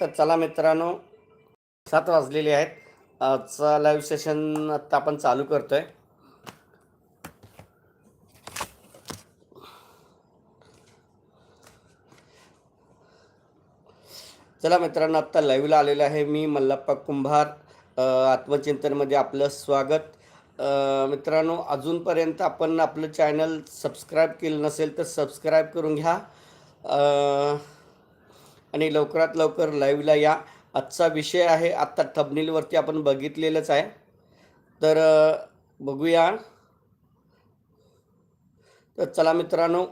तर चला मित्रांनो सात वाजलेले आहेत. आजचा लाईव्ह सेशन आत्ता आपण चालू करतो आहे चला मित्रांनो आत्ता लाईव्हला आलेलं आहे मी मल्लप्पा कुंभार. आत्मचिंतनमध्ये आपलं स्वागत. मित्रांनो अजूनपर्यंत आपण आपलं चॅनल सबस्क्राईब केलं नसेल तर सबस्क्राईब करून घ्या. आणि लवकरात लवकर लाईव्हला या. आजचा विषय आहे आत्ता थबनीलवरती आपण बघितलेलंच आहे. तर बघूया. तर चला मित्रांनो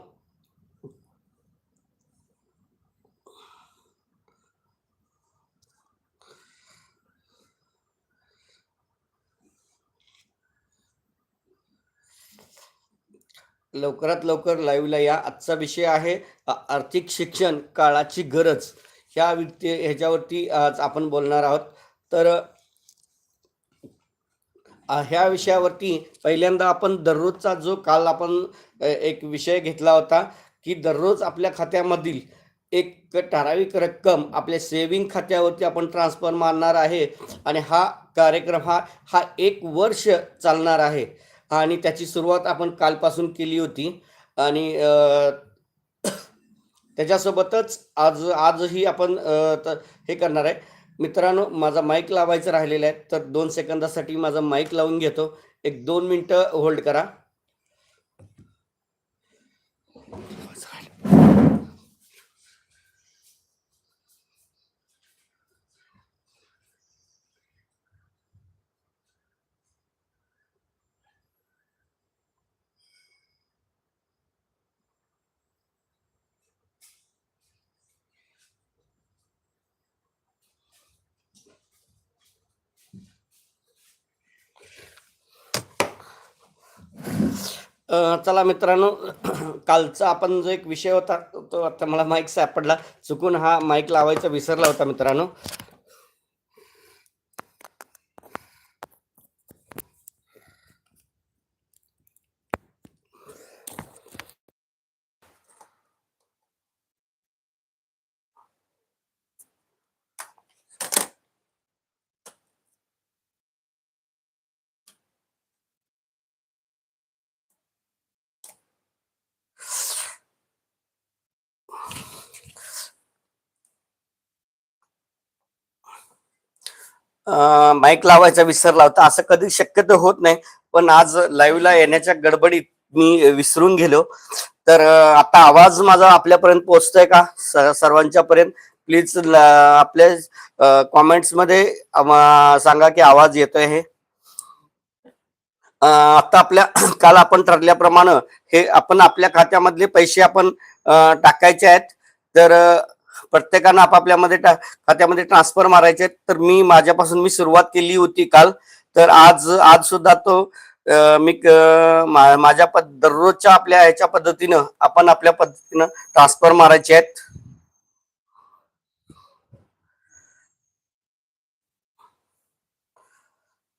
लवकरात लवकर लाईव्हला या. आजचा विषय आहे आर्थिक शिक्षण काळाची गरज. ह्या व्यक्ती ह्याच्यावरती आज आपण बोलणार आहोत. तर ह्या विषयावरती पहिल्यांदा आपण दररोजचा जो काल आपण एक विषय घेतला होता की दररोज आपल्या खात्यामधील एक ठराविक रक्कम आपल्या सेविंग खात्यावरती आपण ट्रान्सफर मारणार आहे. आणि हा कार्यक्रम हा हा एक वर्ष चालणार आहे. आणि त्याची सुरुवात आपण कालपासून केली होती. आणि त्याच्यासोबतच आज आजही आपण हे करणार आहे. मित्रांनो माझा माईक लावायचं राहिलेला आहे तर दोन सेकंदासाठी माझा माईक लावून घेतो. एक दोन मिनटं होल्ड करा. चला मित्रांनो कालचा आपण जो एक विषय होता तो आता मला माईक सापडला. चुकून हा माईक लावायचा विसरला होता मित्रांनो. माईक लावायचा विसरला होता. असं कधी शक्यतो होत नाही. पण आज लाईव्हला येण्याच्या गडबडीत मी विसरून गेलो. तर आता आवाज माझा आपल्यापर्यंत पोहोचतोय का? सर्वांच्या पर्यंत प्लीज आपल्या कॉमेंट्समध्ये सांगा की आवाज येतोय हे. आता आपल्या काल आपण ठरल्याप्रमाणे हे आपण आपल्या खात्यामधले पैसे आपण टाकायचे आहेत. तर प्रत्येकानं आपापल्यामध्ये टा- खात्यामध्ये ट्रान्सफर मारायचे. आहेत तर मी माझ्यापासून मी सुरुवात केली होती काल. तर आज आज सुद्धा तो मी मा- माझ्या पद दररोजच्या आपल्या ह्याच्या पद्धतीनं आपण आपल्या पद्धतीनं ट्रान्सफर मारायचे आहेत.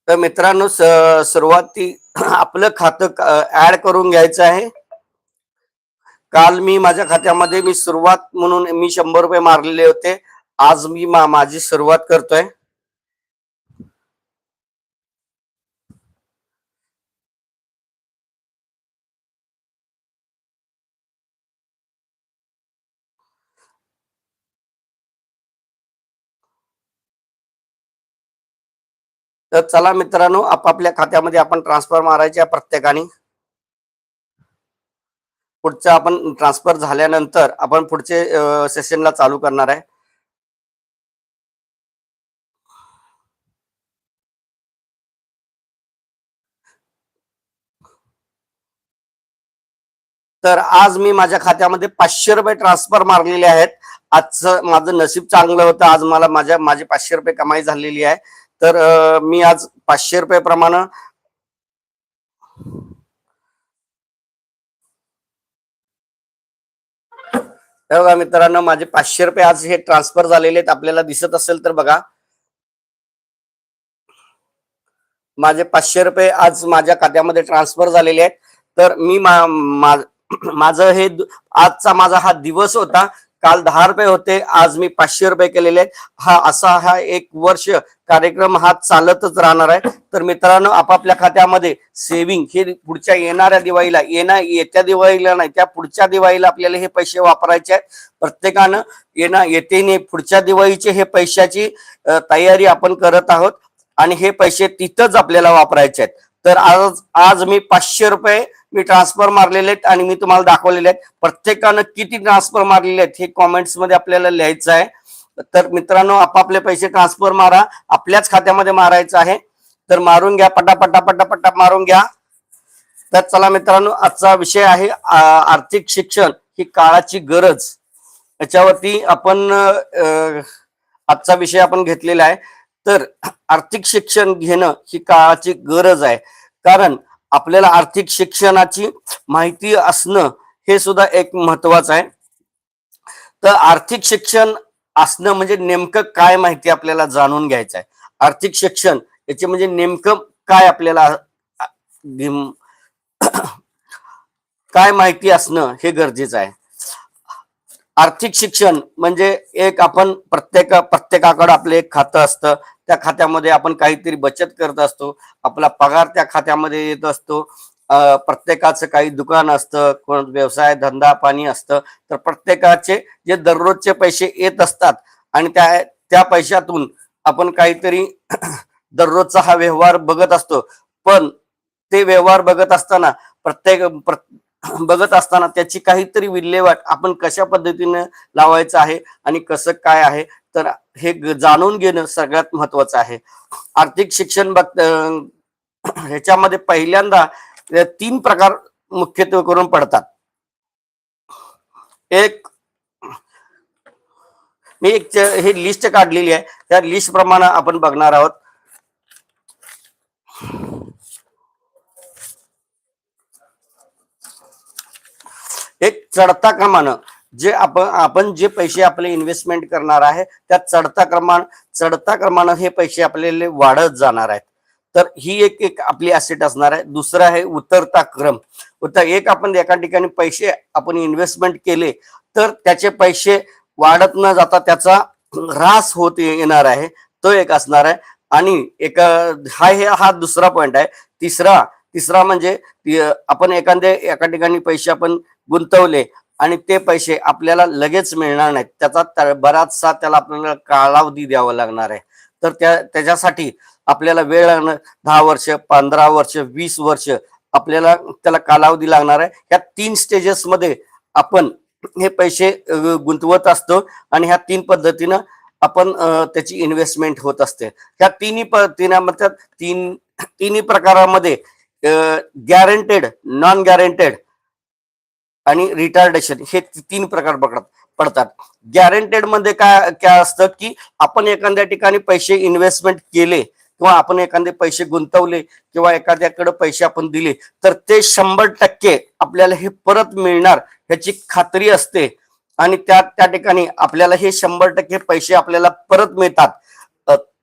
तर मित्रांनो स- सुरुवाती आपलं खातं ऍड करून घ्यायचं आहे. काल मी माझ्या खात्यामध्ये मी सुरुवात म्हणून मी शंभर रुपये मारलेले होते. आज मी मा- माझी सुरुवात करतोय. तर चला मित्रांनो आपापल्या खात्यामध्ये आपण ट्रान्सफर मारायचे प्रत्येकाने. पुढचं आपण ट्रान्सफर झाल्यानंतर आपण पुढचे सेशनला चालू करणार आहे. तर आज मी माझ्या खात्यामध्ये पाचशे रुपये ट्रान्सफर मारलेले आहेत. आजचं माझं नशीब चांगलं होतं. आज मला माझ्या माझे पाचशे रुपये कमाई झालेली आहे. तर मी आज पाचशे रुपये प्रमाणे हे बघा मित्रांनो माझे पाचशे रुपये आज हे ट्रान्सफर झालेले आहेत. आपल्याला दिसत असेल तर बघा. माझे पाचशे रुपये आज माझ्या खात्यामध्ये ट्रान्सफर झालेले आहेत. तर मी माझं हे आजचा माझा हा दिवस होता. काल दहा रुपये होते आज मी पाचशे रुपये केलेले आहेत. हा असा हा एक वर्ष कार्यक्रम हा चालतच राहणार आहे. तर मित्रांनो आपापल्या खात्यामध्ये सेव्हिंग हे पुढच्या येणाऱ्या दिवाळीला येणार येत्या दिवाळीला नाही त्या पुढच्या दिवाळीला आपल्याला हे पैसे वापरायचे आहेत. प्रत्येकानं येणार येते पुढच्या दिवाळीचे हे पैशाची तयारी आपण करत आहोत. आणि हे पैसे तिथंच आपल्याला वापरायचे आहेत. तर आज आज मी पाचशे रुपये मी ट्रान्सफर मारलेले आहेत आणि मी तुम्हाला दाखवलेले आहेत. प्रत्येकानं किती ट्रान्सफर मारलेले आहेत हे कॉमेंट्समध्ये आपल्याला लिहायचं आहे. तर मित्रांनो आपापले पैसे ट्रान्सफर मारा. आपल्याच खात्यामध्ये मारायचं आहे. तर मारून घ्या पटापटा पटापटा मारून घ्या. तर चला मित्रांनो आजचा विषय आहे आर्थिक शिक्षण ही काळाची गरज. याच्यावरती आपण आजचा विषय आपण घेतलेला आहे. तर आर्थिक शिक्षण घेणं ही काळाची गरज आहे. कारण आपल्याला आर्थिक शिक्षणाची माहिती असणं हे सुद्धा एक महत्वाचं आहे. तर आर्थिक शिक्षण असणं म्हणजे नेमकं काय माहिती आपल्याला जाणून घ्यायचं आहे. आर्थिक शिक्षण याचे म्हणजे नेमकं काय आपल्याला काय माहिती असणं हे गरजेचं आहे. आर्थिक शिक्षण म्हणजे एक आपण प्रत्येक प्रत्येकाकडं आपलं एक खातं असतं. त्या खात्यामध्ये आपण काहीतरी बचत करत असतो. आपला पगार त्या खात्यामध्ये येत असतो. प्रत्येकाचं काही दुकान असतं कोण व्यवसाय धंदा पाणी असतं. तर प्रत्येकाचे जे दररोजचे पैसे येत असतात आणि त्या त्या पैशातून आपण काहीतरी दररोजचा हा व्यवहार बघत असतो. पण ते व्यवहार बघत असताना प्रत्येक प्र- बघत असताना त्याची काहीतरी विल्हेवाट आपण कशा पद्धतीने लावायचं आहे आणि कसं काय आहे तर हे जाणून घेणं सगळ्यात महत्वाचं आहे. आर्थिक शिक्षण बघ ह्याच्यामध्ये पहिल्यांदा तीन प्रकार मुख्यत्वे करून पडतात. एक मी एक हे लिस्ट काढलेली आहे. त्या लिस्ट प्रमाणे आपण बघणार आहोत. एक चढता क्रमानं जे आपण आपण जे पैसे आपले इन्व्हेस्टमेंट करणार आहे त्या चढता क्रमान चढता क्रमानं हे पैसे आपल्याला वाढत जाणार आहेत. तर ही एक एक आपली ॲसेट असणार आहे. दुसरं आहे उतरता क्रम. उतर एक आपण एका ठिकाणी पैसे आपण इन्व्हेस्टमेंट केले तर त्याचे पैसे वाढत न जाता त्याचा ह्रास होत येणार आहे. तो एक असणार आहे. आणि एक हा हे हा दुसरा पॉईंट आहे. तिसरा तिसरा म्हणजे आपण एखाद्या एका ठिकाणी पैसे आपण गुंतवले आणि ते पैसे आपल्याला लगेच मिळणार नाहीत. त्याचा त्या- बराचसा त्याला आपल्याला कालावधी द्यावा लागणार आहे. तर त्या त्याच्यासाठी आपल्याला वेळ लागणार. दहा वर्ष पंधरा वर्ष वीस वर्ष आपल्याला त्याला कालावधी लागणार आहे. ह्या तीन स्टेजेसमध्ये आपण हे पैसे गुंतवत असतो आणि ह्या तीन पद्धतीनं आपण त्याची इन्व्हेस्टमेंट होत असते. ह्या तिन्ही पद्धतीनं तीन तिन्ही प्रकारामध्ये गॅरंटेड नॉन गॅरंटेड आणि रिटार्डेशन हे तीन प्रकार पकडत पडतात. गॅरंटेडमध्ये काय काय असतं की आपण एखाद्या ठिकाणी पैसे इन्व्हेस्टमेंट केले किंवा आपण एखादे पैसे गुंतवले किंवा एखाद्याकडे पैसे आपण दिले तर ते शंभर टक्के आपल्याला हे परत मिळणार ह्याची खात्री असते. आणि त्या त्या ठिकाणी आपल्याला हे शंभर टक्के पैसे आपल्याला परत मिळतात.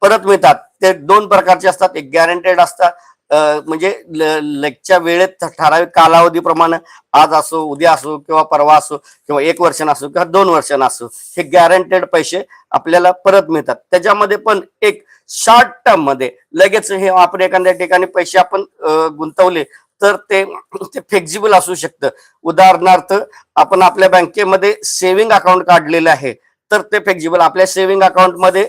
परत मिळतात. ते दोन प्रकारचे असतात. एक गॅरंटेड असतात म्हणजे ल- लगच्या वेळेत ठराविक कालावधीप्रमाणे आज असो उद्या असो किंवा परवा असो किंवा एक वर्षानं असो किंवा दोन वर्षानं असो हे गॅरंटेड पैसे आपल्याला परत मिळतात. त्याच्यामध्ये पण एक शॉर्ट टर्ममध्ये लगेच हे आपण एखाद्या ठिकाणी पैसे आपण गुंतवले तर ते ते फ्लेक्झिबल असू शकतं. उदाहरणार्थ आपण आपल्या बँकेमध्ये सेव्हिंग अकाउंट काढलेलं आहे तर ते फ्लेक्झिबल आपल्या सेव्हिंग अकाउंटमध्ये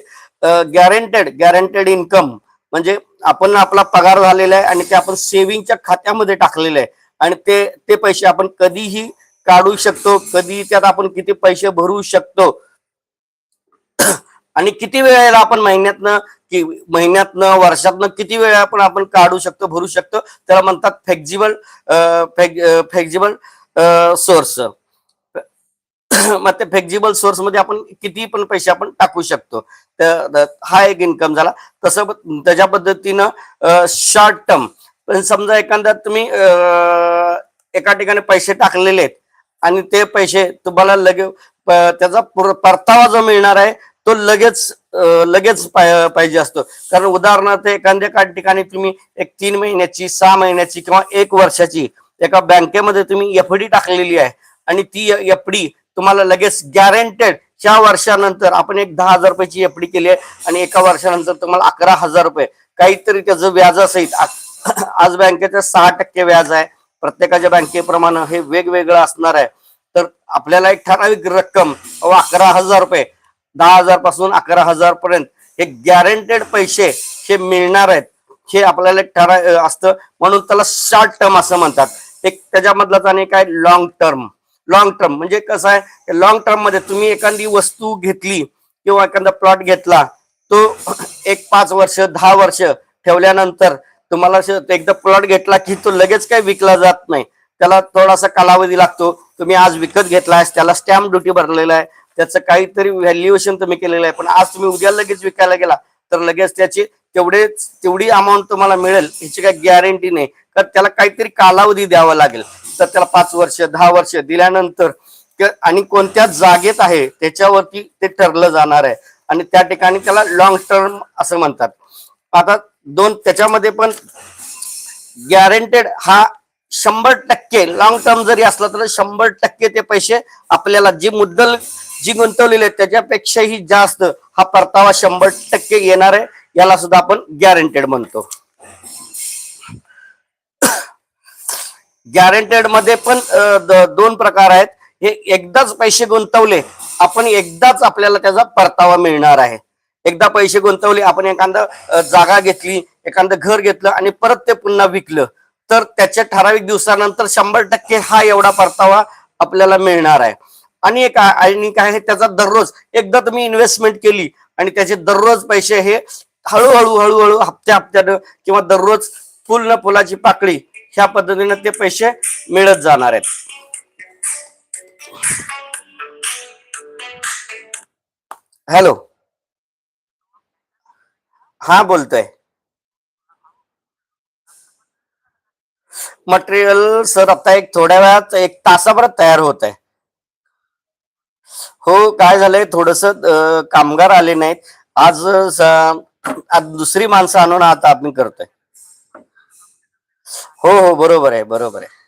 गॅरंटेड गॅरंटेड इन्कम म्हणजे आपण आपला पगार झालेला आहे आणि ते आपण सेव्हिंगच्या खात्यामध्ये टाकलेलं आहे. आणि ते ते पैसे आपण कधीही काढू शकतो कधी त्यात आपण किती पैसे भरू शकतो. आणि किती वेळेला आपण महिन्यातनं कि महिन्यातनं वर्षातनं किती वेळा पण आपण काढू शकतो भरू शकतो त्याला म्हणतात फ्लेक्झिबल फ्लेक्झिबल सोर्स मग ते फ्लेक्झिबल सोर्समध्ये आपण किती पण पैसे आपण टाकू शकतो. हा एक इन्कम झाला. तसं त्याच्या पद्धतीनं शॉर्ट टर्म पण समजा एखादा तुम्ही एका ठिकाणी पैसे टाकलेले आहेत आणि ते पैसे तुम्हाला लगे त्याचा परतावा जो मिळणार आहे तो लगेच लगेच पाहिजे असतो. कारण उदाहरणार्थ एखाद्या का ठिकाणी तुम्ही एक तीन महिन्याची सहा महिन्याची किंवा एक वर्षाची एका बँकेमध्ये तुम्ही एफडी टाकलेली आहे आणि ती एफडी तुम्हाला लगेच गॅरंटेड चार वर्षानंतर आपण एक दहा हजार रुपयाची एफडी केली आहे आणि एका वर्षानंतर तुम्हाला अकरा हजार रुपये. काहीतरी त्याचं व्याजासहित आ- आज बँकेचं सहा टक्के व्याज आहे. प्रत्येकाच्या बँकेप्रमाणे हे वेगवेगळं असणार आहे. तर आपल्याला एक ठराविक रक्कम व अकरा हजार रुपये दहा हजारपासून अकरा हजार पर्यंत हे गॅरंटेड पैसे हे मिळणार आहेत. हे आपल्याला एक ठरा असतं. म्हणून त्याला शॉर्ट टर्म असं म्हणतात. एक त्याच्यामधलाच आणि काय लॉंग टर्म लॉंग टर्म म्हणजे कसं आहे लॉंग टर्ममध्ये तुम्ही एखादी वस्तू घेतली किंवा एखादा प्लॉट घेतला तो एक पाच वर्ष दहा वर्ष ठेवल्यानंतर तुम्हाला असं एकदा प्लॉट घेतला की तो लगेच काही विकला जात नाही. त्याला थोडासा कालावधी लागतो. तुम्ही आज विकत घेतलाय त्याला स्टॅम्प ड्युटी भरलेला आहे त्याचं काहीतरी व्हॅल्युएशन तुम्ही केलेलं आहे. पण आज तुम्ही उद्या लगेच विकायला गेला तर लगेच त्याची तेवढेच तेवढी अमाऊंट तुम्हाला मिळेल ह्याची काही गॅरंटी नाही. तर त्याला काहीतरी कालावधी द्यावा लागेल. तर त्याला पाच वर्ष दहा वर्ष दिल्यानंतर आणि कोणत्या जागेत आहे त्याच्यावरती ते ठरलं जाणार आहे. आणि त्या ठिकाणी त्याला लॉंग टर्म असं म्हणतात. आता दोन त्याच्यामध्ये पण गॅरंटेड हा शंभर टक्के लॉंग टर्म जरी असला तर शंभर टक्के ते पैसे आपल्याला जी मुद्दल जी गुंतवलेली आहे त्याच्यापेक्षाही जास्त हा परतावा शंभर टक्के येणार आहे याला सुद्धा आपण गॅरंटेड म्हणतो. गॅरंटेडमध्ये पण दोन प्रकार आहेत. हे एकदाच पैसे गुंतवले आपण एकदाच आपल्याला त्याचा परतावा मिळणार आहे. एकदा पैसे गुंतवले आपण एखादं जागा घेतली एखादं घर घेतलं आणि परत ते पुन्हा विकलं तर त्याच्या ठराविक दिवसानंतर शंभर टक्के हा एवढा परतावा आपल्याला मिळणार आहे. आणि एक आणि काय आहे त्याचा दररोज एकदा तुम्ही इन्व्हेस्टमेंट केली आणि त्याचे दररोज पैसे हे हळूहळू हळूहळू हप्त्या हप्त्यानं किंवा दररोज फुल न फुलाची पाकळी ह्या पद्धतीने ते पैसे मिळत जाणार आहेत. हॅलो. हा बोलतोय. मटेरियल सर आता एक थोड्या वेळात एक तासाभरात तयार होत आहे. हो काय झालंय थोडस कामगार आले नाहीत. आज आज दुसरी माणसं आणून आता आम्ही करतोय. हो हो बरोबर आहे बरोबर आहे.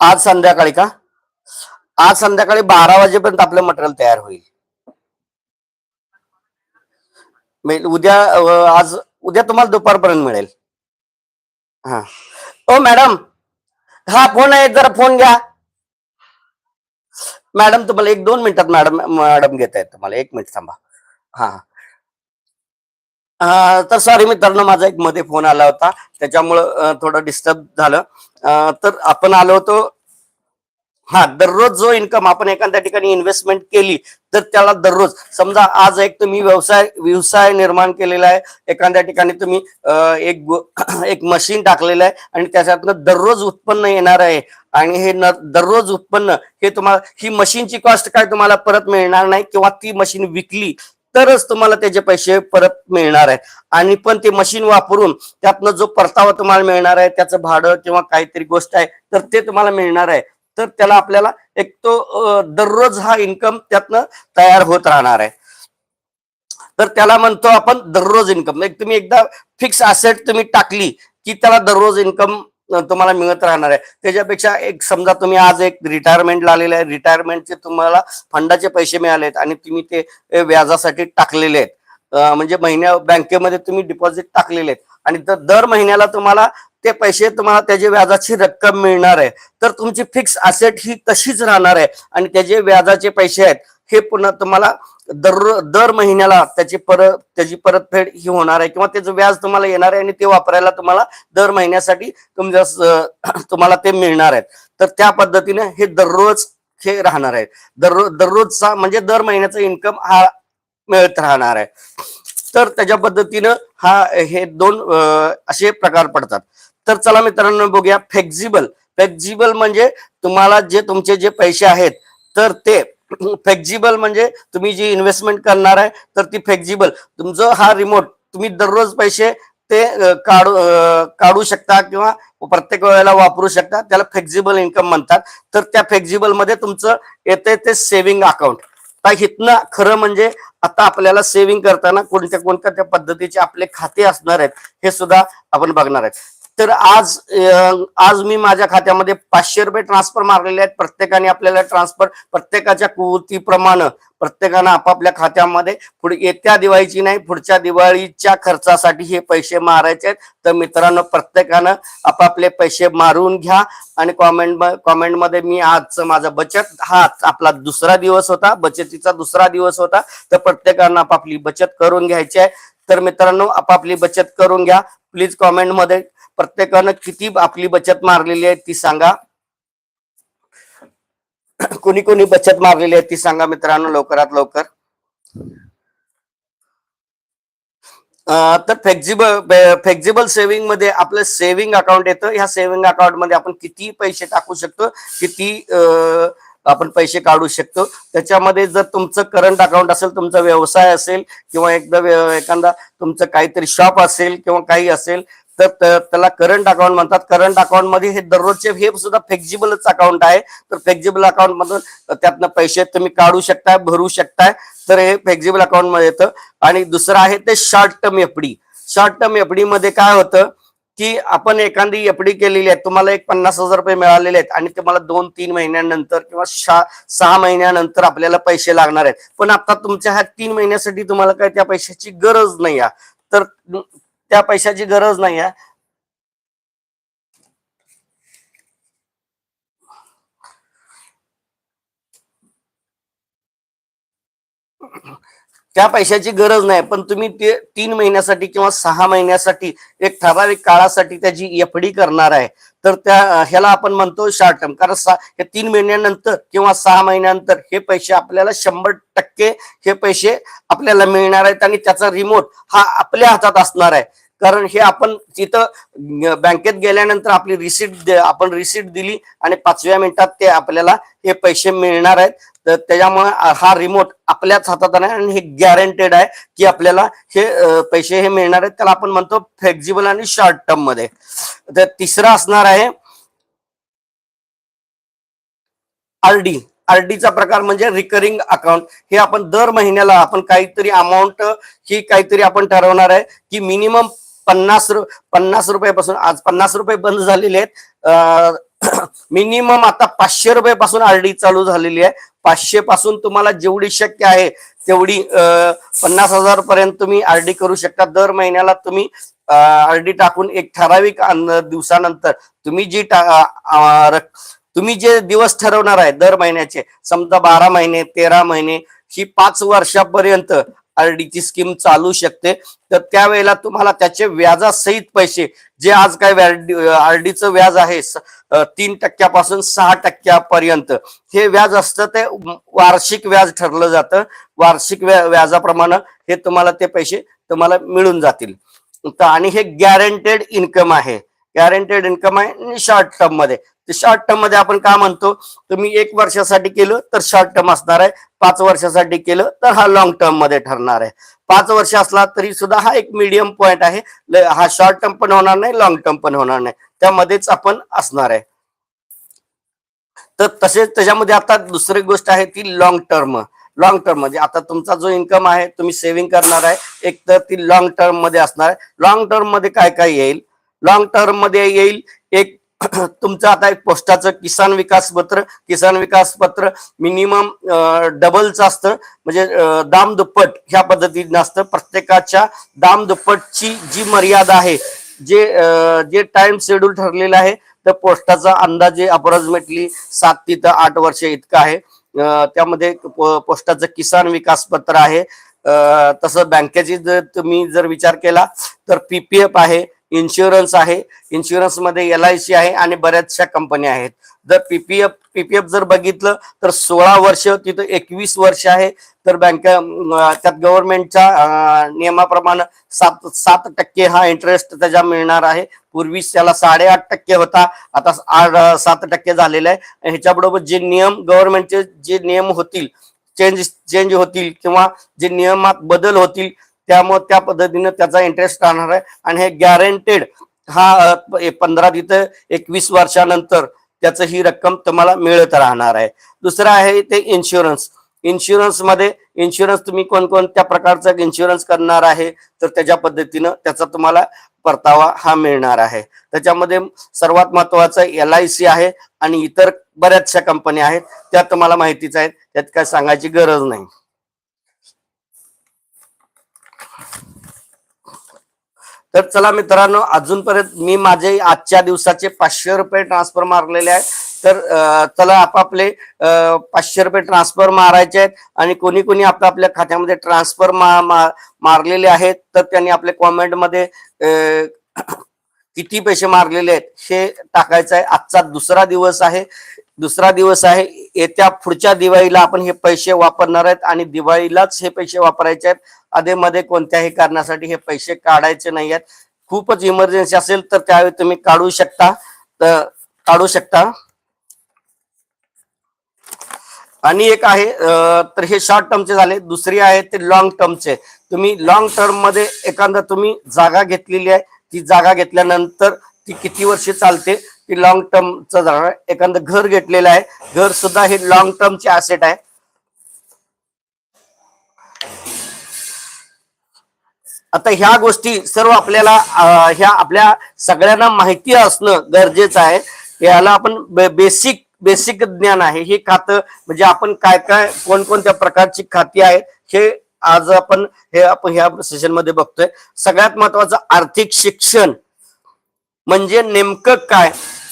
आज संध्याकाळी का? आज संध्याकाळी बारा वाजेपर्यंत आपलं मटेरियल तयार होईल. उद्या आज उद्या तुम्हाला दुपारपर्यंत मिळेल. हा. ओ मॅडम! हा फोन आहे जरा फोन घ्या. मॅडम तुम्हाला एक दोन मिनिटात मॅडम मॅडम घेत आहेत तुम्हाला. एक मिनिट थांबा. हा. तर सॉरी मित्रांनो माझा एक मध्ये फोन आला होता. त्याच्यामुळं थोडं डिस्टर्ब झालं. तर आपण आलो होतो हा दररोज जो इन्कम आपण एखाद्या ठिकाणी इन्व्हेस्टमेंट केली तर त्याला दररोज समजा आज एक तुम्ही व्यवसाय व्यवसाय निर्माण केलेला आहे एखाद्या ठिकाणी तुम्ही एक एक मशीन टाकलेलं आहे आणि त्याच्यातनं दररोज उत्पन्न येणार आहे आणि हे न- दररोज उत्पन्न हे तुम्हाला ही मशीनची कॉस्ट काय तुम्हाला परत मिळणार नाही किंवा ती मशीन विकली तरच तुम्हाला त्याचे पैसे परत मिळणार आहे. आणि पण ते मशीन वापरून त्यातनं जो परतावा तुम्हाला मिळणार आहे त्याचं भाडं किंवा काहीतरी गोष्ट आहे तर ते तुम्हाला मिळणार आहे. तर त्याला आपल्याला एक तो दररोज हा इन्कम त्यातनं तयार होत राहणार आहे. तर त्याला म्हणतो आपण दररोज इन्कम एक तुम्ही एकदा फिक्स असेट तुम्ही टाकली की त्याला दररोज इन्कम तुम्हाला मिळत राहणार आहे. त्याच्यापेक्षा एक समजा तुम्ही आज एक रिटायरमेंटला आलेले आहे. रिटायरमेंटचे तुम्हाला फंडाचे पैसे मिळाले आहेत आणि तुम्ही ते व्याजासाठी टाकलेले आहेत. म्हणजे महिन्या बँकेमध्ये तुम्ही डिपॉझिट टाकलेले आहेत. आणि दर महिन्याला तुम्हाला ते पैसे तुम्हाला त्याची व्याजाची रक्कम मिळणार आहे. तर तुमची फिक्स असेट ही तशीच राहणार आहे. आणि त्याचे व्याजाचे पैसे आहेत हे पुन्हा तुम्हाला दर दर महिन्याला त्याची परत त्याची परतफेड ही होणार आहे. किंवा त्याचं व्याज तुम्हाला येणार आहे आणि ते वापरायला तुम्हाला दर महिन्यासाठी तुमच्या तुम्हाला ते मिळणार आहेत. तर त्या पद्धतीने हे दररोज हे राहणार आहे. दररोज दररोजचा म्हणजे दर महिन्याचा इन्कम हा मिळत राहणार आहे. तर त्याच्या पद्धतीनं हा हे दोन असे प्रकार पडतात. तर चला मित्रांनो बघूया. फ्लेक्झिबल फ्लेक्झिबल म्हणजे तुम्हाला जे तुमचे जे पैसे आहेत तर ते फ्लेक्झिबल म्हणजे तुम्ही जी इन्व्हेस्टमेंट करणार आहे तर ती फ्लेक्झिबल तुमचं हा रिमोट तुम्ही दररोज पैसे ते काढू काढू शकता किंवा प्रत्येक वेळेला वापरू शकता. त्याला फ्लेक्झिबल इन्कम म्हणतात. तर त्या फ्लेक्झिबलमध्ये तुमचं येते ते सेव्हिंग अकाउंट आता इथनं खरं म्हणजे आता आपल्याला सेव्हिंग करताना कोणत्या कोणत्या त्या पद्धतीचे आपले खाते असणार आहेत हे सुद्धा आपण बघणार आहेत. तर आज आज मी माझ्या खात्यामध्ये पाचशे रुपये ट्रान्सफर मारलेले आहेत. प्रत्येकाने आपल्याला ट्रान्सफर प्रत्येकाच्या कुवतीप्रमाणे प्रत्येकानं आपापल्या खात्यामध्ये पुढे येत्या दिवाळीची नाही पुढच्या दिवाळीच्या खर्चासाठी हे पैसे मारायचे आहेत. तर मित्रांनो प्रत्येकानं आपापले पैसे मारून घ्या. आणि कॉमेंट कॉमेंटमध्ये मी आजचं माझा बचत हा आपला दुसरा दिवस होता. बचतीचा दुसरा दिवस होता. तर प्रत्येकानं आपापली बचत करून घ्यायची आहे. तर मित्रांनो आपापली बचत करून घ्या. प्लीज कॉमेंटमध्ये प्रत्येकानं किती आपली बचत मारलेली आहे ती सांगा. कोणी कोणी बचत मारलेली आहे ती सांगा मित्रांनो लवकरात लवकर. तर फ्लेक्झिबल फ्लेक्झिबल सेव्हिंगमध्ये आपलं सेव्हिंग अकाउंट येतं. ह्या सेव्हिंग अकाउंटमध्ये आपण किती पैसे टाकू शकतो किती आपण पैसे काढू शकतो. त्याच्यामध्ये जर तुमचं करंट अकाउंट असेल तुमचा व्यवसाय असेल किंवा एकदा एखादा तुमचं काहीतरी शॉप असेल किंवा काही असेल तर त्याला करंट अकाउंट म्हणतात. करंट अकाउंटमध्ये हे दररोजचे हे सुद्धा फ्लेक्झिबलच अकाउंट आहे. तर फ्लेक्झिबल अकाउंट मधून त्यातनं पैसे तुम्ही काढू शकताय भरू शकताय. तर हे फ्लेक्झिबल अकाउंटमध्ये येतं. आणि दुसरं आहे ते short term FD short term FD मध्ये काय होतं की आपण एखादी एफडी केलेली आहे तुम्हाला एक पन्नास हजार रुपये मिळालेले आहेत आणि तुम्हाला दोन तीन महिन्यानंतर किंवा सहा महिन्यानंतर आपल्याला पैसे लागणार आहेत. पण आता तुमच्या ह्या तीन महिन्यासाठी तुम्हाला काय त्या पैशाची गरज नाही आहे. तर त्या पैशाची गरज नाही आहे. त्या पैशाची गरज नाही पण तुम्ही ते तीन महिन्यासाठी किंवा सहा महिन्यासाठी एक ठराविक काळासाठी त्याची एफडी करणार आहे. तर त्या ह्याला आपण म्हणतो शॉर्ट टर्म कारण सा- हे तीन महिन्यानंतर किंवा सहा महिन्यानंतर हे पैसे आपल्याला शंभर टक्के हे पैसे आपल्याला मिळणार आहेत आणि त्याचा रिमोट हा आपल्या हातात असणार आहे. कारण हे आपण तिथं बँकेत गेल्यानंतर आपली रिसिट आपण रिसिट दिली आणि पाचव्या मिनिटात ते आपल्याला हे पैसे मिळणार आहेत. तर त्याच्यामुळे हा रिमोट आपल्याच हातात आहे आणि हे गॅरंटेड आहे की आपल्याला हे पैसे हे मिळणार आहेत. त्याला आपण म्हणतो फ्लेक्झिबल आणि शॉर्ट टर्ममध्ये. तर तिसरा असणार आहे आरडी आरडीचा प्रकार म्हणजे रिकरिंग अकाउंट हे आपण दर महिन्याला आपण काहीतरी अमाऊंट ही काहीतरी आपण ठरवणार आहे की मिनिमम पन्नास रु पन्नास रुपयापासून आज पन्नास रुपये बंद झालेले आहेत. मिनिमम आता पाचशे रुपयापासून आरडी चालू झालेली आहे. पाचशे पासून तुम्हाला जेवढी शक्य आहे तेवढी पन्नास हजार पर्यंत तुम्ही आरडी करू शकता. दर महिन्याला तुम्ही आरडी टाकून एक ठराविक दिवसानंतर तुम्ही जी तुम्ही जे दिवस ठरवणार आहे दर महिन्याचे समजा बारा महिने तेरा महिने ही पाच वर्षापर्यंत आरडीची स्कीम चालू शकते. तर त्यावेळेला तुम्हाला त्याचे व्याजासहित पैसे जे आज काय आरडीचं व्याज आहे तीन टक्क्यापासून सहा टक्क्यापर्यंत. हे व्याज असतं ते वार्षिक व्याज ठरलं जातं. वार्षिक व्याजाप्रमाणे हे तुम्हाला ते पैसे तुम्हाला मिळून जातील. आणि हे गॅरंटेड इन्कम आहे. गॅरंटेड इन्कम आहे आणि शॉर्ट टर्ममध्ये. शॉर्ट टर्ममध्ये आपण काय म्हणतो तुम्ही एक वर्षासाठी केलं तर शॉर्ट टर्म असणार आहे. पाच वर्षासाठी केलं तर हा लॉंग टर्ममध्ये ठरणार आहे. पाच वर्ष असला तरी सुद्धा हा एक मीडियम पॉइंट आहे. हा शॉर्ट टर्म पण होणार नाही लॉंग टर्म पण होणार नाही. त्यामध्येच आपण असणार आहे. तर तसेच त्याच्यामध्ये आता दुसरी गोष्ट आहे ती लॉंग टर्म लॉंग टर्म म्हणजे आता तुमचा जो इन्कम आहे तुम्ही सेव्हिंग करणार आहे एक तर ती लॉंग टर्ममध्ये असणार आहे. लॉंग टर्ममध्ये काय काय येईल? लॉंग टर्ममध्ये येईल एक तुमचं आता एक पोस्टाचं किसान विकास पत्र किसान विकास पत्र मिनिमम डबलचं असतं. म्हणजे दाम दुप्पट ह्या पद्धतीने असतं. प्रत्येकाच्या दाम दुप्पटची जी मर्यादा आहे जे जे टाइम शेड्यूल ठरलेलं आहे तर पोस्टाचा अंदाजे अप्रॉक्सिमेटली सात ते आठ वर्ष इतकं आहे. त्यामध्ये पोस्टाचं किसान विकास पत्र आहे. तसं बँकेची जर तुम्ही जर विचार केला तर पीपीएफ आहे इन्शुरन्स आहे. इन्शुरन्समध्ये एल आय सी आहे आणि बऱ्याचशा कंपन्या आहेत. जर पीपीएफ पीपीएफ जर बघितलं तर सोळा वर्ष तिथं एकवीस वर्ष आहे. तर बँक त्यात गव्हर्नमेंटच्या नियमाप्रमाणे सात सात टक्के हा इंटरेस्ट त्याच्या मिळणार आहे. पूर्वी त्याला साडेआठ टक्के होता. आता आठ सात टक्के झालेला आहे. ह्याच्याबरोबर जे नियम गव्हर्नमेंटचे जे नियम होतील चेंज चेंज होतील किंवा जे नियमात बदल होतील त्यामुळे त्या पद्धतीनं त्याचा इंटरेस्ट राहणार आहे. आणि हे गॅरंटेड हा पंधरा तिथं एकवीस वर्षानंतर त्याचं ही रक्कम तुम्हाला मिळत राहणार आहे. दुसरं आहे ते इन्शुरन्स इन्शुरन्समध्ये इन्शुरन्स तुम्ही कोणकोणत्या प्रकारचा इन्शुरन्स करणार आहे तर त्याच्या पद्धतीनं त्याचा तुम्हाला परतावा हा मिळणार आहे. त्याच्यामध्ये सर्वात महत्वाचं एल आय सी आहे आणि इतर बऱ्याचशा कंपन्या आहेत त्या तुम्हाला माहितीच आहेत. त्यात काय सांगायची गरज नाही. तर चला मित्रांनो अजूनपर्यंत मी माझे आजच्या दिवसाचे पाचशे रुपये ट्रान्सफर मारलेले आहेत. तर चला आपापले पाचशे रुपये ट्रान्सफर मारायचे आहेत आणि कोणी कोणी आपल्या आपल्या खात्यामध्ये ट्रान्सफर मा, मा, मारलेले आहेत तर त्यांनी आपल्या कॉमेंटमध्ये किती पैसे मारलेले आहेत हे टाकायचं आहे. आजचा दुसरा दिवस आहे. दुसरा दिवस आहे. येत्या पुढच्या दिवाळीला आपण हे पैसे वापरणार आहेत आणि दिवाळीलाच हे पैसे वापरायचे आहेत. अधेमध्ये कोणत्याही कारणासाठी हे पैसे काढायचे नाही आहेत. खूपच इमर्जन्सी असेल तर त्यावेळी तुम्ही काढू शकता. तर काढू शकता. आणि एक आहे तर हे शॉर्ट टर्मचे झाले. दुसरी आहे ते लॉंग टर्मचे तुम्ही लॉंग टर्ममध्ये एखादा तुम्ही जागा घेतलेली आहे. ती जागा घेतल्यानंतर ती किती वर्ष चालते? की लॉंग टर्मचं जाणार एखादं घर घेतलेलं आहे. घर सुद्धा हे लॉंग टर्मचे असेट आहे. आता ह्या गोष्टी सर्व आपल्याला ह्या आपल्या सगळ्यांना माहिती असणं गरजेचं आहे. याला आपण बेसिक बेसिक ज्ञान आहे. हे खातं म्हणजे आपण काय काय कोणकोणत्या प्रकारची खाती आहेत हे आज आपण हे आपण ह्या सेशनमध्ये बघतोय. सगळ्यात महत्वाचं आर्थिक शिक्षण. म्हणजे नेमकं काय?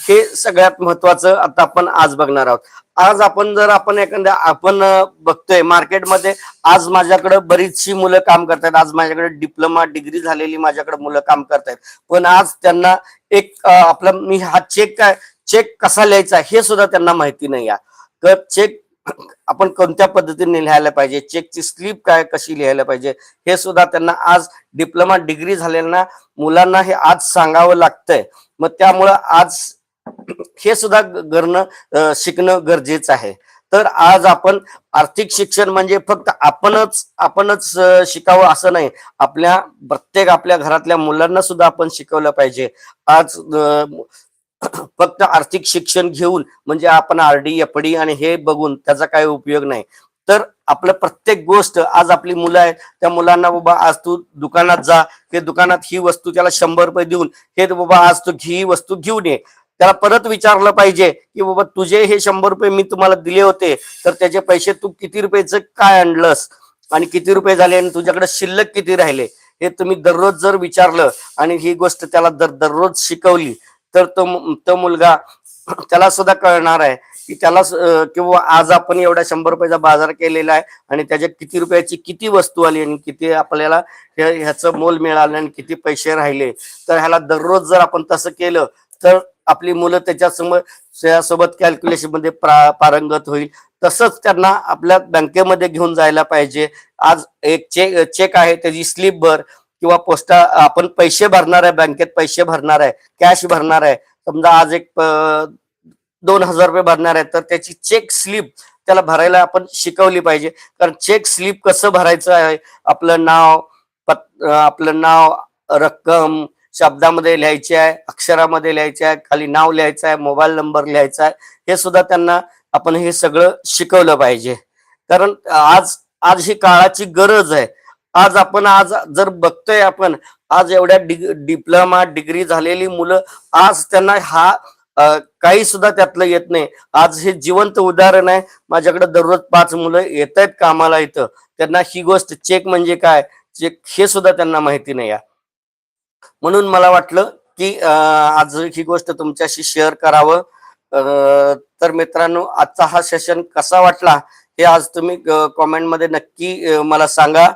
हे सगळ्यात महत्वाचं आता आपण आज बघणार आहोत. आज आपण जर आपण एखाद्या आपण बघतोय मार्केटमध्ये आज माझ्याकडे बरीचशी मुलं काम करतात आज माझ्याकडे डिप्लोमा डिग्री झालेली माझ्याकडे मुलं काम करतायत. पण आज त्यांना एक आपलं आपला मी हा चेक काय? चेक कसा लिहायचा हे सुद्धा त्यांना माहिती नाही आहे. तर चेक आपण कोणत्या पद्धतीने लिहायला पाहिजे? चेकची स्लिप काय कशी लिहायला पाहिजे? हे सुद्धा त्यांना आज डिप्लोमा डिग्री झालेल्या मुलांना हे आज सांगावं लागतंय. मग त्यामुळं आज हे सुद्धा करणं शिकणं गरजेचं आहे. तर आज आपण आर्थिक शिक्षण म्हणजे फक्त आपणच आपणच शिकावं असं नाही. आपल्या प्रत्येक आपल्या घरातल्या मुलांना सुद्धा आपण शिकवलं पाहिजे. आज फक्त आर्थिक शिक्षण घेऊन म्हणजे आपण आरडी एफडी आणि हे बघून त्याचा काही उपयोग नाही. तर आपलं प्रत्येक गोष्ट आज आपली मुलं आहेत त्या मुलांना बाबा आज तू दुकानात जा ते दुकानात ही वस्तू त्याला शंभर रुपये देऊन हे बाबा आज तू ही वस्तू घेऊन ये. त्याला परत विचारलं पाहिजे की बाबा तुझे हे शंभर रुपये मी तुम्हाला दिले होते तर त्याचे पैसे तू किती रुपयेचं काय आणलंस? आणि किती रुपये झाले आणि तुझ्याकडे शिल्लक किती राहिले? हे तुम्ही दररोज जर विचारलं आणि ही गोष्ट त्याला दर दररोज शिकवली तर तो तो मुलगा त्याला सुद्धा कळणार आहे की त्याला किंवा आज आपण एवढा शंभर रुपयाचा बाजार केलेला आहे आणि त्याच्या किती रुपयाची किती वस्तू आली आणि किती आपल्याला हे- ह्याचं मोल मिळालं आणि किती पैसे राहिले. तर ह्याला दररोज जर आपण तसं केलं तर आपली मुलं त्याच्यासमोर त्यासोबत कॅल्क्युलेशनमध्ये प्रा पारंगत होईल. तसंच त्यांना आपल्या बँकेमध्ये घेऊन जायला पाहिजे. आज एक चेक चेक आहे त्याची स्लिप भर. किंवा पोस्टा आपण पैसे भरणार आहे बँकेत पैसे भरणार आहे कॅश भरणार आहे. समजा आज एक दोन हजार रुपये भरणार आहे तर त्याची चेक स्लिप त्याला भरायला आपण शिकवली पाहिजे. कारण चेक स्लिप कसं भरायचं आहे? आपलं नाव पत आपलं नाव रक्कम शब्दामध्ये लिहायची आहे अक्षरामध्ये लिहायची आहे खाली नाव लिहायचं आहे मोबाईल नंबर लिहायचा आहे. हे सुद्धा त्यांना आपण हे सगळं शिकवलं पाहिजे. कारण आज आज ही काळाची गरज आहे. आज आपण आज जर बघतोय आपण आज एवढ्या डिप्लोमा डिग्री झालेली मुलं आज त्यांना हा काही सुद्धा त्यातलं येत नाही. आज हे जिवंत उदाहरण आहे. माझ्याकडे दररोज पाच मुलं येत आहेत कामाला इथं. त्यांना ही गोष्ट चेक म्हणजे काय? चेक हे सुद्धा त्यांना माहिती नाही म्हणून मला वाटलं की आज ही गोष्ट तुमच्याशी शेअर करावं. तर मित्रांनो आजचा हा सेशन कसा वाटला हे आज तुम्ही कॉमेंटमध्ये नक्की मला सांगा.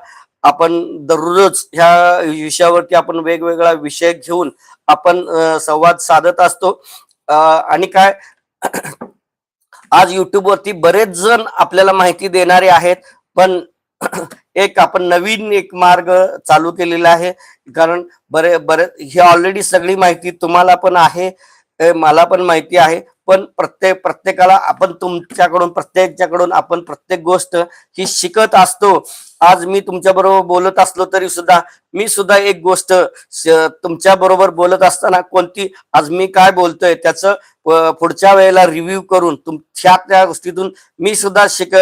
आपण दररोज ह्या विषयावरती आपण वेगवेगळा विषय घेऊन आपण संवाद साधत असतो. आणि काय आज युट्यूबवरती बरेच जण आपल्याला माहिती देणारे आहेत पण एक आपण नवीन एक मार्ग चालू केलेला आहे. कारण बरे बरे ही ऑलरेडी सगळी माहिती तुम्हाला पण आहे मला पण माहिती आहे. पण प्रत्येक प्रत्येकाला आपण तुमच्याकडून प्रत्येकच्याकडून आपण प्रत्येक गोष्ट ही शिकत असतो. आज मी तुमच्या बरोबर बोलत असलो तरी सुद्धा मी सुद्धा एक गोष्ट तुमच्या बरोबर बोलत असताना कोणती आज मी काय बोलतोय त्याचं पुढच्या वेळेला रिव्ह्यू करून तुमच्या त्या गोष्टीतून मी सुद्धा शिक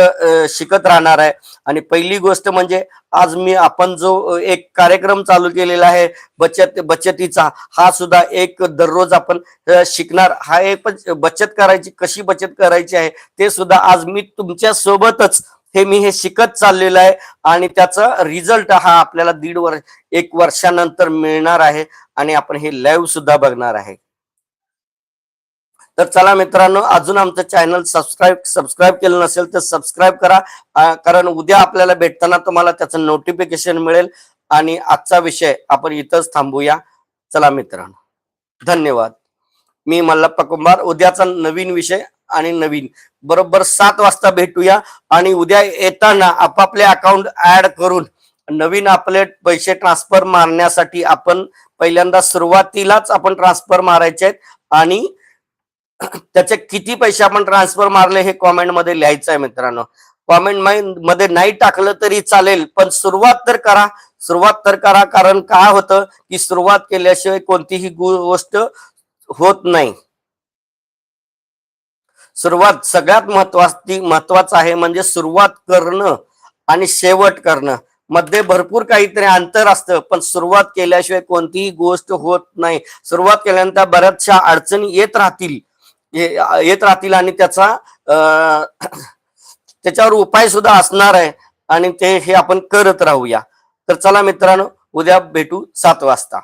शिकत राहणार आहे. आणि पहिली गोष्ट म्हणजे आज मी आपण जो एक कार्यक्रम चालू केलेला आहे बचत बचतीचा हा सुद्धा एक दररोज आपण शिकणार. हा एक पण बचत करायची कशी बचत करायची आहे ते सुद्धा आज मी तुमच्या सोबतच हे मी हे शिकत चाललेलं आहे. आणि त्याचा रिझल्ट हा आपल्याला दीड वर्ष एक वर्षानंतर मिळणार आहे. आणि आपण हे लाईव्ह सुद्धा बघणार आहे. तर चला मित्रांनो अजून आमचं चॅनल सबस्क्राईब सबस्क्राईब केलं नसेल तर सबस्क्राईब करा. कारण उद्या आपल्याला भेटताना तुम्हाला त्याचं नोटिफिकेशन मिळेल. आणि आजचा विषय आपण इथंच थांबूया. चला मित्रांनो धन्यवाद. मी मल्लप्पा कुंभार. उद्याचा नवीन विषय आणि नवीन. बरोबर सात वाजता भेटूया आणि उद्या येताना आपापले अकाउंट ऍड करून नवीन आपले पैसे ट्रान्सफर मारण्यासाठी आपण पहिल्यांदा सुरुवातीलाच आपण ट्रान्सफर मारायचे आहेत आणि त्याचे किती पैसे आपण ट्रान्सफर मारले हे कॉमेंटमध्ये लिहायचं आहे मित्रांनो. कॉमेंटमध्ये नाही टाकलं तरी चालेल पण सुरुवात तर करा. सुरुवात तर करा कारण काय होतं? की सुरुवात केल्याशिवाय कोणतीही गोष्ट होत नाही. सुरुवात सगळ्यात महत्वाची महत्वाचं आहे म्हणजे सुरुवात करणं आणि शेवट करणं. मध्ये भरपूर काहीतरी अंतर असतं पण सुरुवात केल्याशिवाय कोणतीही गोष्ट होत नाही. सुरुवात केल्यानंतर बऱ्याचशा अडचणी येत राहतील. येत राहतील आणि त्याचा त्याच्यावर उपाय सुद्धा असणार आहे आणि ते हे आपण करत राहूया. तर चला मित्रांनो उद्या भेटू सात वाजता.